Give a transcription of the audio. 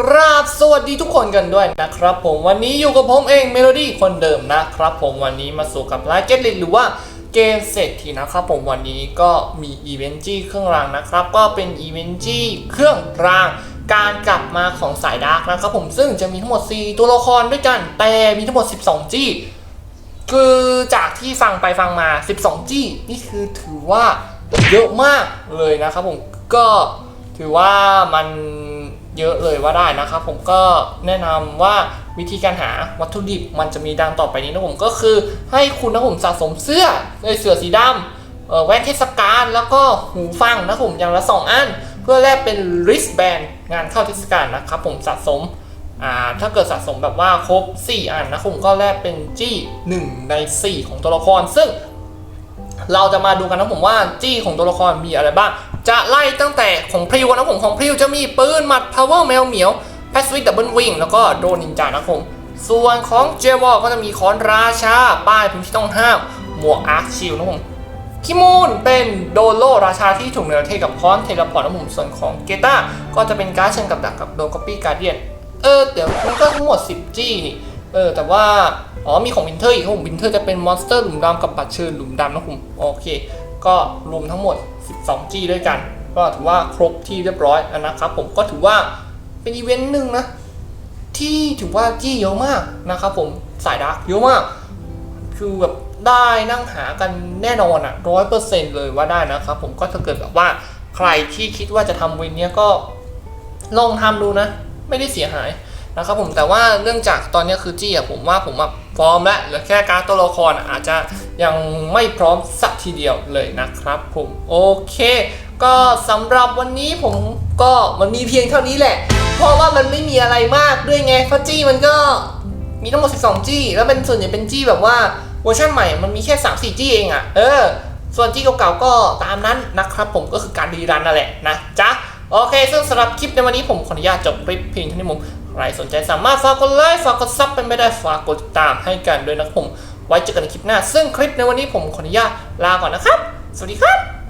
กราบสวัสดีทุกคนกันด้วยนะครับผมวันนี้อยู่กับผมเองเมโลดี้คนเดิมนะครับผมวันนี้มาสู่กับไลฟ์เก็ตลิหรือว่าเกมเศรษฐีนะครับผมวันนี้ก็มีอีเวนต์จี้เครื่องรางนะครับ ก็เป็นอีเวนต์จี้เครื่องรางการกลับมาของสายดาร์กนะครับผมซึ่งจะมีทั้งหมด 4 ตัวละครด้วยกัน แต่มีทั้งหมด 12 จี้ คือจากที่ฟังไปฟังมา 12 จี้ นี่คือถือว่าเยอะมากเลยนะครับผมก็ถือว่ามัน เยอะเลยว่าได้นะครับ ผมก็แนะนำว่าวิธีการหาวัตถุดิบมันจะมีดังต่อไปนี้นะผมก็คือให้คุณนะผมสะสมเสื้อเลยเสื้อสีดำแว่นเทศกาลแล้วก็หูฟังนะผมอย่างละ 2 อัน เพื่อแลกเป็น wristband งานเข้าเทศกาลนะครับผมสะสมถ้าเกิดสะสมแบบว่าครบ 4 อันนะผมก็แลกเป็นจี้ 1 ใน 4 ของตัวละคร ซึ่ง เราจะมาดูกันนะผมว่าจี้ของตัวละครมีอะไรบ้าง จะไล่ตั้งแต่ของพริวนะผมของพริวจะมีปืนหมัด power แมวเหมียว pacific double wing แล้วก็โดนนินจานะผมส่วนของเจวอก็จะมีค้อนราชา ป้ายพื้นที่ต้องห้าม หมวกอาร์คชิลนะผมคิมูนเป็นโดโลราชาที่ถูกเนรเทศกับค้อนเทเลพอร์ตนะผมส่วนของเกต้าก็จะเป็นการ์ดเชิงกับดักกับโดนก๊อปปี้การเดียนเออเดี๋ยวมันก็ทั้งหมด 10 จี้นี่ เออแต่ว่าอ๋อมีของวินเทอร์อีกครับผมวินเทอร์จะเป็นมอนสเตอร์หลุมดำกับบัตรเชิญหลุมดำนะผมโอเค ก็รวมทั้งหมด 12 จี้ด้วยกัน ก็ถือว่าครบที่เรียบร้อยแล้วนะครับผมก็ถือว่าเป็นอีเวนต์หนึ่งนะที่ถือว่าจี้เยอะมากนะครับผมสายดาร์กเยอะมาก คือแบบได้นั่งหากันแน่นอนอะร้อยเปอร์เซ็นต์เลยว่าได้นะครับผมก็ถ้าเกิดแบบว่าใครที่คิดว่าจะทำวินเนี้ยก็ลองทำดูนะ ไม่ได้เสียหาย นะครับผมแต่ว่าเรื่องจากตอนนี้คือจี้อะผมว่าผมอะพร้อมแล้วเหลือแค่การตัวละครอะอาจจะยังไม่พร้อมสักทีเดียวเลยนะครับผมโอเค ก็สำหรับวันนี้ผมก็มันมีเพียงเท่านี้แหละ เพราะว่ามันไม่มีอะไรมากด้วยไงเพราะจี้มันก็มีทั้งหมด 12 จี้ แล้วเป็นส่วนใหญ่เป็นจี้แบบว่าเวอร์ชันใหม่มันมีแค่ 3 4 จี้เองอะ่ะเออ ส่วนจี้เก่าๆก็ตามนั้นนะครับผมก็คือการรีรันนั่นแหละนะจ๊ะ โอเค ซึ่งสำหรับคลิปในวันนี้ผมขออนุญาตจบคลิปเพียงเท่านี้ผมใครสนใจสามารถฝากกดไลค์ฝากกดซับเป็นไม่ได้ฝากกดติดตามให้กันด้วยนะครับผม ไว้เจอกันในคลิปหน้า ซึ่งคลิปในวันนี้ผมขออนุญาตลาก่อนนะครับ สวัสดีครับ